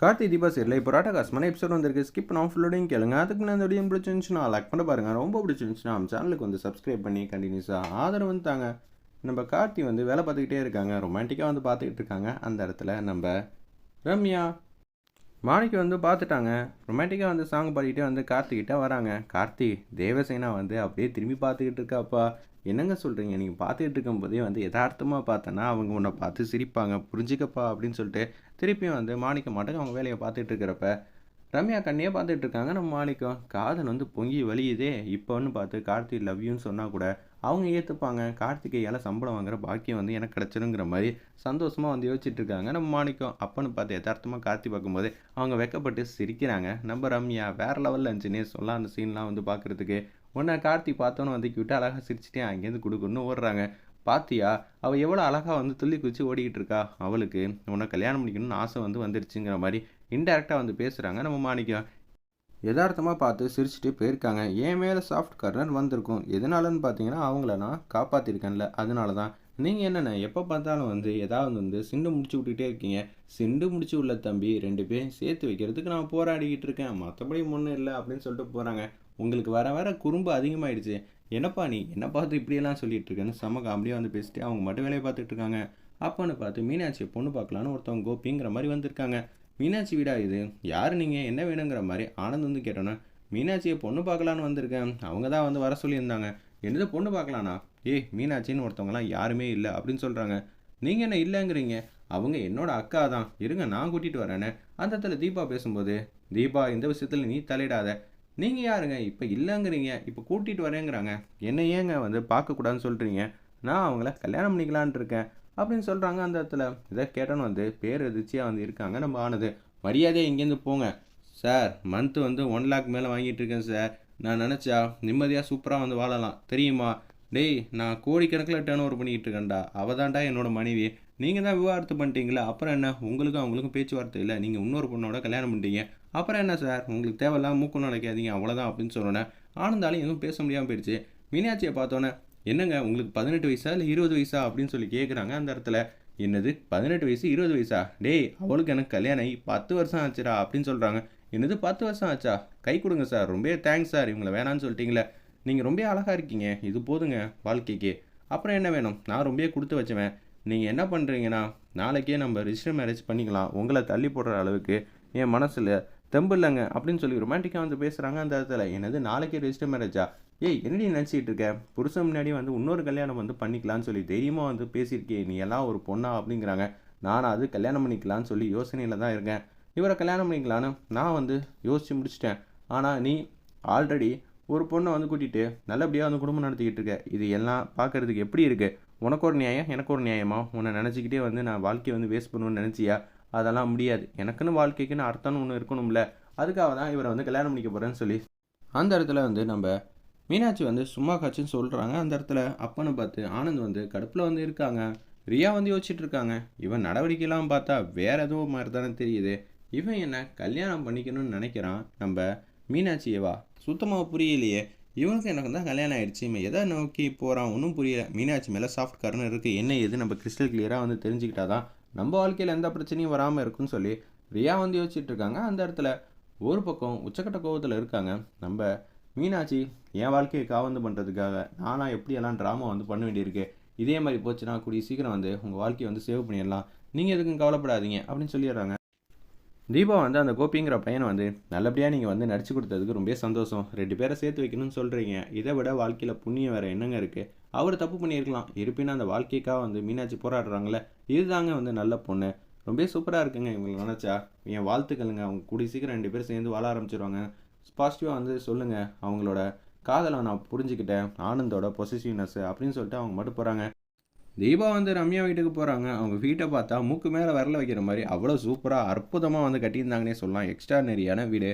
கார்த்தி தீபா சீரில் இப்போ ராட்டகாசமான எபிசோட் வந்திருக்கு. ஸ்கிப் நான் ஃபுல்லோடையும் கேளுங்க. அதுக்கு நான் இந்த வீடியோ பிடிச்சிருந்துச்சுன்னா லைக் பண்ண பாருங்கள் ரொம்ப பிடிச்சிருந்துச்சுன்னா நம்ம சேனலுக்கு வந்து சப்ஸ்கிரைப் பண்ணி கண்டினியூஸாக ஆதரவு வந்து தாங்க. நம்ம கார்த்தி வந்து வேலை பார்த்துக்கிட்டே இருக்காங்க. ரொமான்டிக்காக வந்து பார்த்துக்கிட்டு இருக்காங்க. அந்த இடத்துல நம்ம ரம்யா மாணிக்கு வந்து பார்த்துட்டாங்க. ரொமான்டிக்காக வந்து சாங் பாடிக்கிட்டே வந்து கார்த்திகிட்ட வராங்க. கார்த்தி தேவசேனா வந்து அப்படியே திரும்பி பார்த்துக்கிட்டு இருக்காப்பா. என்னங்க சொல்கிறீங்க நீங்கள் பார்த்துக்கிட்டு இருக்கும்போதே வந்து யதார்த்தமாக பார்த்தோன்னா அவங்க உன்னை பார்த்து சிரிப்பாங்க புரிஞ்சுக்கப்பா அப்படின்னு சொல்லிட்டு திருப்பியும் வந்து மாணிக்க மாட்டுக்கு அவங்க வேலையை பார்த்துட்டு இருக்கிறப்ப ரம்யா கண்ணியே பார்த்துட்டு இருக்காங்க. நம்ம மாணிக்கம் காதல் வந்து பொங்கி வலியுதே இப்போன்னு பார்த்து கார்த்தி லவ்யூன்னு சொன்னால் கூட அவங்க ஏற்றுப்பாங்க கார்த்திகையால் சம்பளம் வாங்குற பாக்கியம் வந்து எனக்கு கிடச்சிருங்கிற மாதிரி சந்தோஷமாக வந்து யோசிச்சுட்டு இருக்காங்க. நம்ம மாணிக்கம் அப்பன்னு பார்த்து யதார்த்தமாக கார்த்தி பார்க்கும்போது அவங்க வெக்கப்பட்டு சிரிக்கிறாங்க. நம்ம ரம்யா வேறு லெவலில் இருந்துச்சுன்னே சொல்லலாம். அந்த சீன்லாம் வந்து பார்க்குறதுக்கு. உன்னை கார்த்தி பார்த்தோன்னு வந்து கிட்ட அழகாக சிரிச்சிட்டே அங்கேருந்து கொடுக்குன்னு ஓடுறாங்க. பாத்தியா அவள் எவ்வளோ அழகாக வந்து துள்ளி குச்சி ஓடிக்கிட்டு இருக்கா? அவளுக்கு உன்னை கல்யாணம் பண்ணிக்கணும்னு ஆசை வந்து வந்துருச்சுங்கிற மாதிரி இன்டெரக்டாக வந்து பேசுகிறாங்க நம்ம மாணிக்கம் யதார்த்தமாக பார்த்து சிரிச்சுட்டு போயிருக்காங்க. என் மேலே சாஃப்ட் கர்னர் வந்திருக்கும். எதனாலன்னு பார்த்தீங்கன்னா அவங்கள நான் காப்பாற்றிருக்கேன்ல அதனால தான் நீங்கள் என்னென்ன எப்போ பார்த்தாலும் வந்து ஏதாவது வந்து சிண்டு முடிச்சு விட்டுக்கிட்டே இருக்கீங்க. சிண்டு முடிச்சு உள்ள தம்பி ரெண்டு பேரும் சேர்த்து வைக்கிறதுக்கு நான் போராடிக்கிட்டு இருக்கேன். மற்றபடி ஒன்றும் இல்லை அப்படின்னு சொல்லிட்டு போகிறாங்க உங்களுக்கு வர வர குறும்பு அதிகமாகிடுச்சு என்னப்பா நீ? என்ன பார்த்து இப்படியெல்லாம் சொல்லிட்டு இருக்கேன்னு செம காமெடியாக வந்து பேசிட்டு அவங்க மட்டும் வேலையை பார்த்துட்டு இருக்காங்க. அப்போன்னு பார்த்து மீனாட்சியை பொண்ணு பார்க்கலான்னு ஒருத்தவங்க கோபிங்கிற மாதிரி வந்திருக்காங்க. மீனாட்சி வீடா இது? யார் நீங்கள் என்ன வேணுங்கிற மாதிரி ஆனந்த் வந்து கேட்டோன்னே மீனாட்சியை பொண்ணு பார்க்கலான்னு வந்திருக்கேன். அவங்க தான் வந்து வர சொல்லியிருந்தாங்க. என்னது பொண்ணு பார்க்கலானா? ஏய் மீனாட்சின்னு ஒருத்தவங்களாம் யாருமே இல்லை அப்படின்னு சொல்கிறாங்க நீங்கள் என்ன இல்லைங்கிறீங்க? அவங்க என்னோட அக்கா தான். இருங்க நான் கூட்டிகிட்டு வரேன்னு. அந்த இடத்துல தீபா பேசும்போது தீபா இந்த விஷயத்தில் நீ தலையிடாத. நீங்கள் யாருங்க? இப்போ இல்லைங்கிறீங்க. இப்போ கூட்டிகிட்டு வரேங்கிறாங்க. என்ன ஏங்க வந்து பார்க்கக்கூடாதுன்னு சொல்கிறீங்க நான் அவங்கள கல்யாணம் பண்ணிக்கலான் இருக்கேன். அப்படின்னு சொல்கிறாங்க அந்த இடத்துல. இதை கேட்டோன்னு வந்து பேர் எதிர்ச்சியாக வந்து இருக்காங்க. நம்ம ஆனது. மரியாதையை இங்கேருந்து போங்க. சார் மந்த்து வந்து ஒன் லேக் மேலே வாங்கிட்டு இருக்கேன் சார் நான் நினச்சா நிம்மதியாக சூப்பராக வந்து வாழலாம். தெரியுமா? டேய் நான் கோடிக்கணக்கில் டேர்ன் ஓவர் பண்ணிக்கிட்டு இருக்கேன்டா. அவள் தான்டா என்னோட மனைவி. நீங்கள் தான் விவாகரத்து பண்ணிட்டீங்களா அப்புறம் என்ன? உங்களுக்கும் அவங்களுக்கும் பேச்சுவார்த்தை இல்லை. நீங்கள் இன்னொரு பொண்ணோட கல்யாணம் பண்ணிட்டீங்க. அப்புறம் என்ன சார் உங்களுக்கு தேவையில்லாம் மூக்கு நினைக்காதீங்க. அவ்வளோதான் அப்படின்னு சொன்னோன்னே ஆனந்தாலும் எதுவும் பேச முடியாமல் போயிடுச்சு. மீனாட்சியை பார்த்தோன்னே என்னங்க உங்களுக்கு பதினெட்டு வயசா இல்லை இருபது வயசா அப்படின்னு சொல்லி கேட்குறாங்க அந்த இடத்துல. என்னது பதினெட்டு வயசு இருபது வயசா? டேய் அவளுக்கு எனக்கு கல்யாணம் ஆகி பத்து வருஷம் ஆச்சுடா அப்படின்னு சொல்கிறாங்க என்னது பத்து வருஷம் ஆச்சா? கை கொடுங்க சார் ரொம்ப தேங்க்ஸ் சார் இவங்களை வேணான்னு சொல்லிட்டீங்களே. நீங்கள் ரொம்ப அழகாக இருக்கீங்க இது போதுங்க வாழ்க்கைக்கு. அப்புறம் என்ன வேணும்? நான் ரொம்ப கொடுத்து வச்சுவேன். நீங்கள் என்ன பண்ணுறீங்கன்னா நாளைக்கே நம்ம ரிஜிஸ்டர் மேரேஜ் பண்ணிக்கலாம். உங்களை தள்ளி போடுற அளவுக்கு என் மனசில் தெம்பு இல்லைங்க அப்படின்னு சொல்லி ரொமான்டிக்காக வந்து பேசுகிறாங்க அந்த இடத்துல. என்னது நாளைக்கே ரெஜிஸ்டர் மேரேஜா ஏய் என்னடி நினச்சிட்டு இருக்க? புருஷன் முன்னாடி வந்து இன்னொரு கல்யாணம் வந்து பண்ணிக்கலான்னு சொல்லி தைரியமாக வந்து பேசியிருக்கே நீ எல்லாம் ஒரு பொண்ணா அப்படிங்கிறாங்க. நான் அது கல்யாணம் பண்ணிக்கலான்னு சொல்லி யோசனையில் தான் இருக்கேன். இவரை கல்யாணம் பண்ணிக்கலான்னு நான் வந்து யோசித்து முடிச்சிட்டேன். ஆனால் நீ ஆல்ரெடி ஒரு பொண்ணை வந்து கூட்டிகிட்டு நல்லபடியாக வந்து குடும்பம் நடத்திக்கிட்டு இருக்க. இது எல்லாம் பார்க்குறதுக்கு எப்படி இருக்குது உனக்கு ஒரு நியாயம் எனக்கு ஒரு நியாயமா? உன்னை நினச்சிக்கிட்டே வந்து நான் வாழ்க்கையை வந்து வேஸ்ட் பண்ணுவேன்னு நினச்சியா? அதெல்லாம் முடியாது. எனக்குன்னு வாழ்க்கைக்குன்னு அர்த்தம்னு ஒன்று இருக்கணும்ல. அதுக்காக தான் இவரை வந்து கல்யாணம் பண்ணிக்க போகிறேன்னு சொல்லி. அந்த இடத்துல வந்து நம்ம மீனாட்சி வந்து சும்மா காட்சின்னு சொல்கிறாங்க அந்த இடத்துல அப்பன்னு பார்த்து ஆனந்த் வந்து கடுப்பில் வந்து இருக்காங்க. ரியா வந்து யோசிச்சுட்டு இருக்காங்க. இவன் நடவடிக்கைலாம் பார்த்தா வேற எதுவும் மாதிரி தானே தெரியுது. இவன் என்ன கல்யாணம் பண்ணிக்கணும்னு நினைக்கிறான். நம்ம மீனாட்சியவா சுத்தமாக புரியலையே. இவனுக்கு எனக்கு தான் கல்யாணம் ஆயிடுச்சு. இவன் எதை நோக்கி போகிறான் ஒன்றும் புரியல. மீனாட்சி மேலே சாஃப்ட் கார்னர் இருக்குது என்ன எது நம்ம கிறிஸ்டல் கிளியராக வந்து தெரிஞ்சுக்கிட்டாதான் நம்ம வாழ்க்கையில் எந்த பிரச்சனையும் வராமல் இருக்குன்னு சொல்லி ரியா வந்து யோசிச்சுட்டு இருக்காங்க. அந்த இடத்துல ஒரு பக்கம் உச்சக்கட்ட கோபத்தில் இருக்காங்க. நம்ம மீனாட்சி என் வாழ்க்கையை காவந்து பண்ணுறதுக்காக நானாக எப்படியெல்லாம் ட்ராமா வந்து பண்ண வேண்டியிருக்கு? இதே மாதிரி போச்சுன்னா கூடிய சீக்கிரம் வந்து உங்கள் வாழ்க்கையை வந்து சேவ் பண்ணிடலாம். நீங்கள் எதுக்கும் கவலைப்படாதீங்க அப்படின்னு சொல்லிடுறாங்க. தீபா வந்து அந்த கோபிங்கிற பையனை வந்து நல்லபடியாக நீங்கள் வந்து நடிச்சு கொடுத்ததுக்கு ரொம்ப சந்தோஷம். ரெண்டு பேரை சேர்த்து வைக்கணும்னு சொல்கிறீங்க இதை விட வாழ்க்கையில் புண்ணியம் வேறு என்னங்க இருக்குது அவர் தப்பு பண்ணியிருக்கலாம். இருப்பினும் அந்த வாழ்க்கைக்காக வந்து மீனாட்சி போராடுறாங்களே இதுதாங்க வந்து நல்ல பொண்ணு. ரொம்ப சூப்பராக இருக்குங்க இவங்களை நினச்சா. என் வாழ்த்துக்களுங்க. அவங்க கூடி சீக்கிரம் ரெண்டு பேரும் சேர்ந்து வாழ ஆரம்பிச்சிருவாங்க. பாசிட்டிவாக வந்து சொல்லுங்கள் அவங்களோட காதலை நான் புரிஞ்சுக்கிட்டேன். ஆனந்தோட பொசிசிவ்னஸ் அப்படின்னு சொல்லிட்டு அவங்க மட்டும் போகிறாங்க தீபா வந்து ரம்யா வீட்டுக்கு போகிறாங்க அவங்க வீட்டை பார்த்தா மூக்கு மேலே வரல வைக்கிற மாதிரி அவ்வளோ சூப்பராக அற்புதமாக வந்து கட்டியிருந்தாங்கன்னே சொல்லலாம். எக்ஸ்ட்ரானரியான வீடு.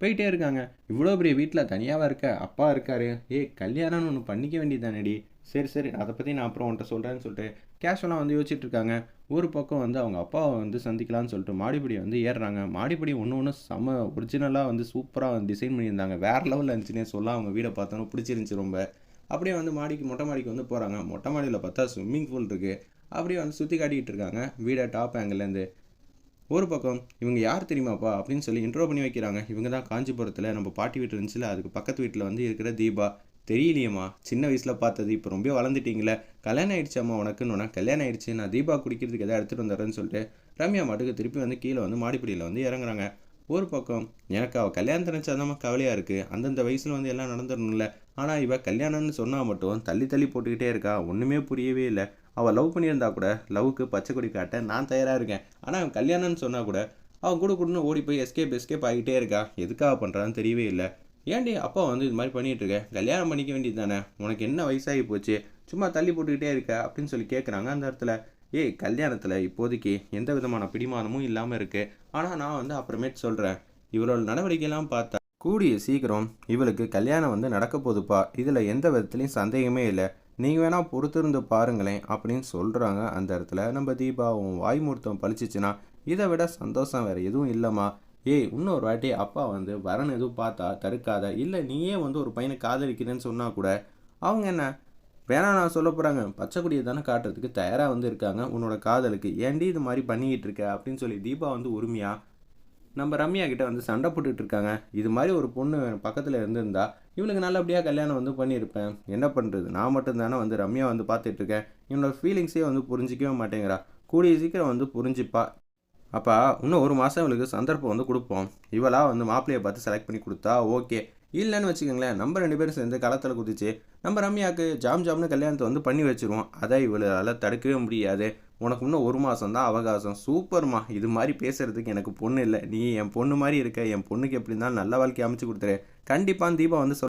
போயிட்டே இருக்காங்க. இவ்வளோ பெரிய வீட்டில் தனியாக இருக்க? அப்பா இருக்காரு. ஏய் கல்யாணம்னு ஒன்று பண்ணிக்க வேண்டியதானடி சரி சரி. அதை பற்றி நான் அப்புறம் உன்ட்ட சொல்கிறேன்னு சொல்லிட்டு கேஷுவலாக வந்து யோசிச்சுட்டு இருக்காங்க. ஒரு பக்கம் வந்து அவங்க அப்பாவை வந்து சந்திக்கலாம்னு சொல்லிட்டு மாடிப்படி வந்து ஏறுறாங்க. மாடிப்படி ஒன்று ஒன்று செம்ம ஒரிஜினலாக வந்து சூப்பராக வந்து டிசைன் பண்ணியிருந்தாங்க. வேறு லெவலில் இருந்துச்சுன்னே சொல்ல அவங்க வீடை பார்த்தோன்னு பிடிச்சிருந்துச்சி ரொம்ப. அப்படியே வந்து மாடிக்கு மொட்டை மாடிக்கு வந்து போகிறாங்க மொட்டை மாடியில் பார்த்தா ஸ்விம்மிங் பூல் இருக்குது அப்படியே வந்து சுற்றி காட்டிக்கிட்டு இருக்காங்க. வீடை டாப் ஆங்கிலேருந்து ஒரு பக்கம் இவங்க யார் தெரியுமாப்பா அப்படின்னு சொல்லி இன்ட்ரோ பண்ணி வைக்கிறாங்க. இவங்க தான் காஞ்சிபுரத்தில் நம்ம பாட்டி வீட்டு இருந்துச்சுல அதுக்கு பக்கத்து வீட்டில் வந்து இருக்கிற தீபா. தெரியலையேம்மா சின்ன வயசில் பார்த்தது இப்போ ரொம்ப வளர்ந்துட்டிங்களே. கல்யாணம் ஆயிடுச்சாம்மா உனக்குன்னு கல்யாணம் ஆயிடுச்சு நான் தீபா குடிக்கிறதுக்கு எதாவது எடுத்துகிட்டு வந்துடுறேன்னு சொல்லிட்டு ரம்யா மாட்டுக்கு திருப்பி வந்து கீழே வந்து மாடிப்படியில் வந்து இறங்குறாங்க. ஒரு பக்கம் எனக்கு அவள் கல்யாணத்தை நினச்சாதான் கவலையாக இருக்குது அந்தந்த வயசில் வந்து எல்லாம் நடந்துடணும்ல. ஆனால் இவள் கல்யாணம்னு சொன்னால் மட்டும் தள்ளி தள்ளி போட்டுக்கிட்டே இருக்கா. ஒன்றுமே புரியவே இல்லை. அவள் லவ் பண்ணியிருந்தா கூட லவ்வுக்கு பச்சை கொடி காட்ட நான் தயாராக இருக்கேன். ஆனால் அவன் கல்யாணம்னு சொன்னால் கூட அவன் கூட கூடன்னு ஓடி போய் எஸ்கேப் எஸ்கேப் ஆகிட்டே இருக்கா. எதுக்காக பண்ணுறான்னு தெரியவே இல்லை. ஏன்டி அப்பா வந்து இது மாதிரி பண்ணிகிட்ருக்கேன் கல்யாணம் பண்ணிக்க வேண்டியது தானே உனக்கு என்ன வயசாகி போச்சு? சும்மா தள்ளி போட்டுக்கிட்டே இருக்க அப்படின்னு சொல்லி கேட்குறாங்க அந்த இடத்துல. ஏய் கல்யாணத்தில் இப்போதைக்கு எந்த விதமான பிடிமானமும் இல்லாமல் இருக்குது ஆனால் நான் வந்து அப்புறமேட்டு சொல்கிறேன் இவரோட நடவடிக்கையெல்லாம் பார்த்தா கூடிய சீக்கிரம் இவளுக்கு கல்யாணம் வந்து நடக்க போகுதுப்பா. இதில் எந்த விதத்துலையும் சந்தேகமே இல்லை. நீங்கள் வேணால் பொறுத்திருந்து பாருங்களேன் அப்படின்னு சொல்கிறாங்க அந்த இடத்துல. நம்ம தீபா உன் வாய்மூர்த்தம் பழிச்சிச்சுன்னா இதை விட சந்தோஷம் வேறு எதுவும் இல்லைம்மா. ஏய் இன்னொரு வாட்டி அப்பா வந்து வரன் எதுவும் பார்த்தா தடுக்காத. இல்லை நீயே வந்து ஒரு பையனை காதலிக்கிறேன்னு சொன்னால் கூட அவங்க என்ன? வேணாம் நான் சொல்ல போகிறாங்க பச்சைக்குடியை தானே காட்டுறதுக்கு தயாராக வந்து இருக்காங்க. உன்னோட காதலுக்கு ஏன்டி இது மாதிரி பண்ணிக்கிட்டு இருக்க அப்படின்னு சொல்லி தீபா வந்து உரிமையாக நம்ம ரம்யா கிட்ட வந்து சண்டை போட்டுட்டு இருக்காங்க. இது மாதிரி ஒரு பொண்ணு பக்கத்தில் இருந்திருந்தா இவனுக்கு நல்லபடியாக கல்யாணம் வந்து பண்ணியிருப்பேன். என்ன பண்ணுறது நான் மட்டும் தானே வந்து ரம்யா வந்து பார்த்துட்ருக்கேன் இவனோட ஃபீலிங்ஸே வந்து புரிஞ்சிக்கவே மாட்டேங்கிறா. கூடிய சீக்கிரம் வந்து புரிஞ்சுப்பா. அப்பா இன்னும் ஒரு மாதம் இவளுக்கு சந்தர்ப்பம் வந்து கொடுப்போம். இவளா வந்து மாப்பிள்ளையை பார்த்து செலக்ட் பண்ணி கொடுத்தா ஓகே இல்லைன்னு வச்சுக்கோங்களேன். நம்ம ரெண்டு பேரும் சேர்ந்து களத்தில் குதிச்சு நம்ம ரம்யாவுக்கு ஜாம் ஜாம்னு கல்யாணத்தை வந்து பண்ணி வச்சுருவோம். அதை இவளால் தடுக்கவே முடியாது. உனக்கு இன்னும் ஒரு மாதம் தான் அவகாசம். சூப்பர்மா இது மாதிரி பேசுகிறதுக்கு எனக்கு பொண்ணு இல்லை. நீ என் பொண்ணு மாதிரி இருக்க. என் பொண்ணுக்கு எப்படி இருந்தாலும் நல்ல வாழ்க்கை அமைச்சு கொடுத்துரு. கண்டிப்பாக தீபா வந்து சொல்